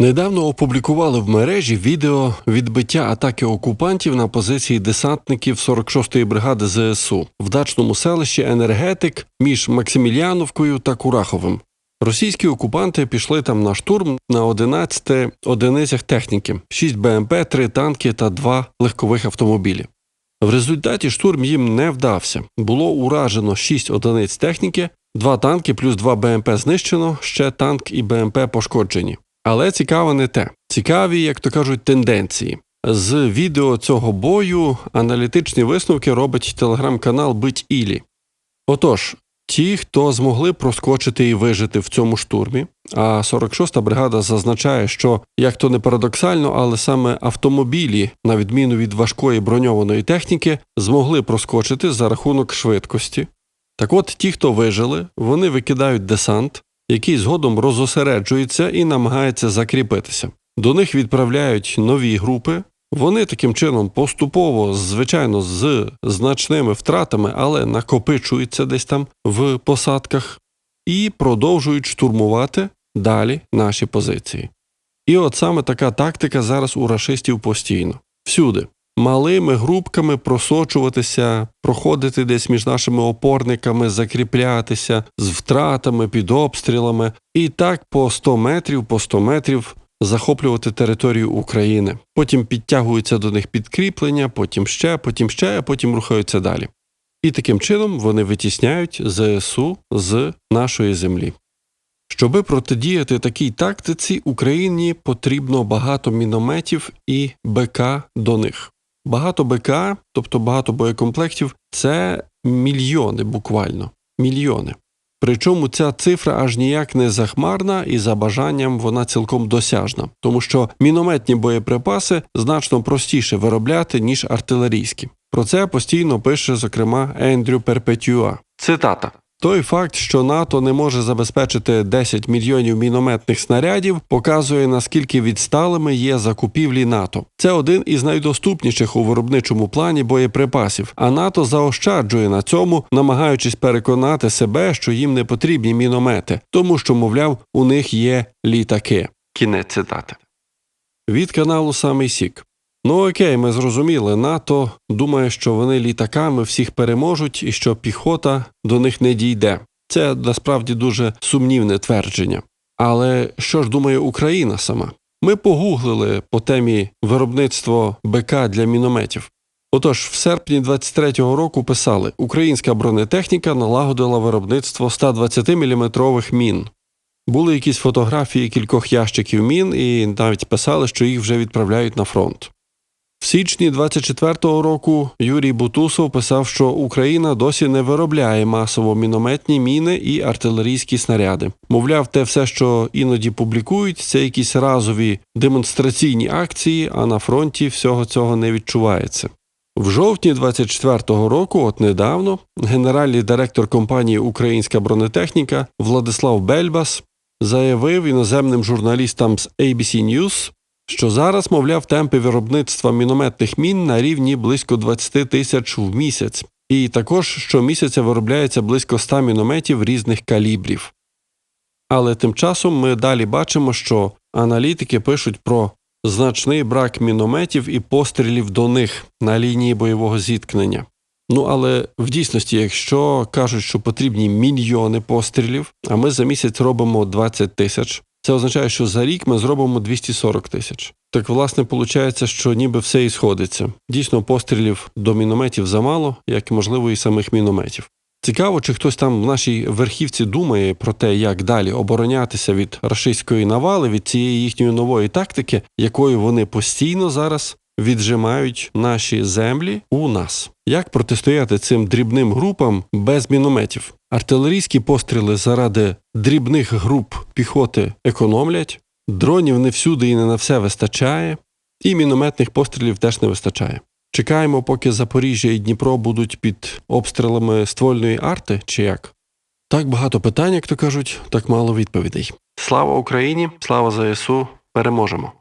Недавно опублікували в мережі відео відбиття атаки окупантів на позиції десантників 46-ї бригади ЗСУ в дачному селищі Енергетик між Максиміліановкою та Кураховим. Російські окупанти пішли там на штурм на 11 одиницях техніки: 6 БМП, 3 танки та 2 легкових автомобілі. В результаті штурм їм не вдався. Було уражено 6 одиниць техніки, 2 танки плюс 2 БМП знищено, ще танк і БМП пошкоджені. Але цікаве не те. Цікаві, як то кажуть, тенденції. З відео цього бою аналітичні висновки робить телеграм-канал Бить Ілі. Отож, ті, хто змогли проскочити і вижити в цьому штурмі, а 46-та бригада зазначає, що як то не парадоксально, але саме автомобілі, на відміну від важкої броньованої техніки, змогли проскочити за рахунок швидкості. Так от ті, хто вижили, вони викидають десант, який згодом розосереджується і намагається закріпитися. До них відправляють нові групи. Вони таким чином поступово, звичайно, з значними втратами, але накопичуються десь там в посадках і продовжують штурмувати далі наші позиції. І от саме така тактика зараз у рашистів постійно. Всюди. Малими групками просочуватися, проходити десь між нашими опорниками, закріплятися з втратами під обстрілами, і так по 100 метрів, по 100 метрів захоплювати територію України. Потім підтягуються до них підкріплення, потім ще, потім ще, а потім рухаються далі. І таким чином вони витісняють ЗСУ з нашої землі. Щоби протидіяти такій тактиці, Україні потрібно багато мінометів і БК до них. Багато БК, тобто багато боєкомплектів, це мільйони буквально. Мільйони. Причому ця цифра аж ніяк не захмарна, і за бажанням вона цілком досяжна, тому що мінометні боєприпаси значно простіше виробляти, ніж артилерійські. Про це постійно пише, зокрема, Ендрю Перпетюа. Цитата. Той факт, що НАТО не може забезпечити 10 мільйонів мінометних снарядів, показує наскільки відсталими є закупівлі НАТО. Це один із найдоступніших у виробничому плані боєприпасів. А НАТО заощаджує на цьому, намагаючись переконати себе, що їм не потрібні міномети, тому що, мовляв, у них є літаки. Кінець цитати. Від каналу Самий Сік. Ну окей, ми зрозуміли. НАТО думає, що вони літаками всіх переможуть і що піхота до них не дійде. Це насправді дуже сумнівне твердження. Але що ж думає Україна сама? Ми погуглили по темі виробництво БК для мінометів. Отож, в серпні 23-го року писали: Українська бронетехніка налагодила виробництво 120-мм мін. Були якісь фотографії кількох ящиків мін, і навіть писали, що їх вже відправляють на фронт. В січні 24-го року Юрій Бутусов писав, що Україна досі не виробляє масово мінометні міни і артилерійські снаряди. Мовляв, те все, що іноді публікують, це якісь разові демонстраційні акції, а на фронті всього цього не відчувається. В жовтні 24-го року, от недавно, генеральний директор компанії Українська бронетехніка Владислав Бельбас заявив іноземним журналістам з ABC News, що зараз, мовляв, темпи виробництва мінометних мін на рівні близько 20 тисяч в місяць, і також щомісяця виробляється близько 100 мінометів різних калібрів. Але тим часом ми далі бачимо, що аналітики пишуть про значний брак мінометів і пострілів до них на лінії бойового зіткнення. Ну але в дійсності, якщо кажуть, що потрібні мільйони пострілів, а ми за місяць робимо 20 тисяч, це означає, що за рік ми зробимо 240 тисяч. Так, власне, виходить, що ніби все і сходиться. Дійсно, пострілів до мінометів замало, як можливо і самих мінометів. Цікаво, чи хтось там в нашій верхівці думає про те, як далі оборонятися від рашистської навали, від цієї їхньої нової тактики, якою вони постійно зараз віджимають наші землі у нас. Як протистояти цим дрібним групам без мінометів? Артилерійські постріли заради дрібних груп піхоти економлять, дронів не всюди і не на все вистачає, і мінометних пострілів теж не вистачає. Чекаємо, поки Запоріжжя і Дніпро будуть під обстрілами ствольної арти, чи як? Так багато питань, як то кажуть, так мало відповідей. Слава Україні, слава ЗСУ, переможемо!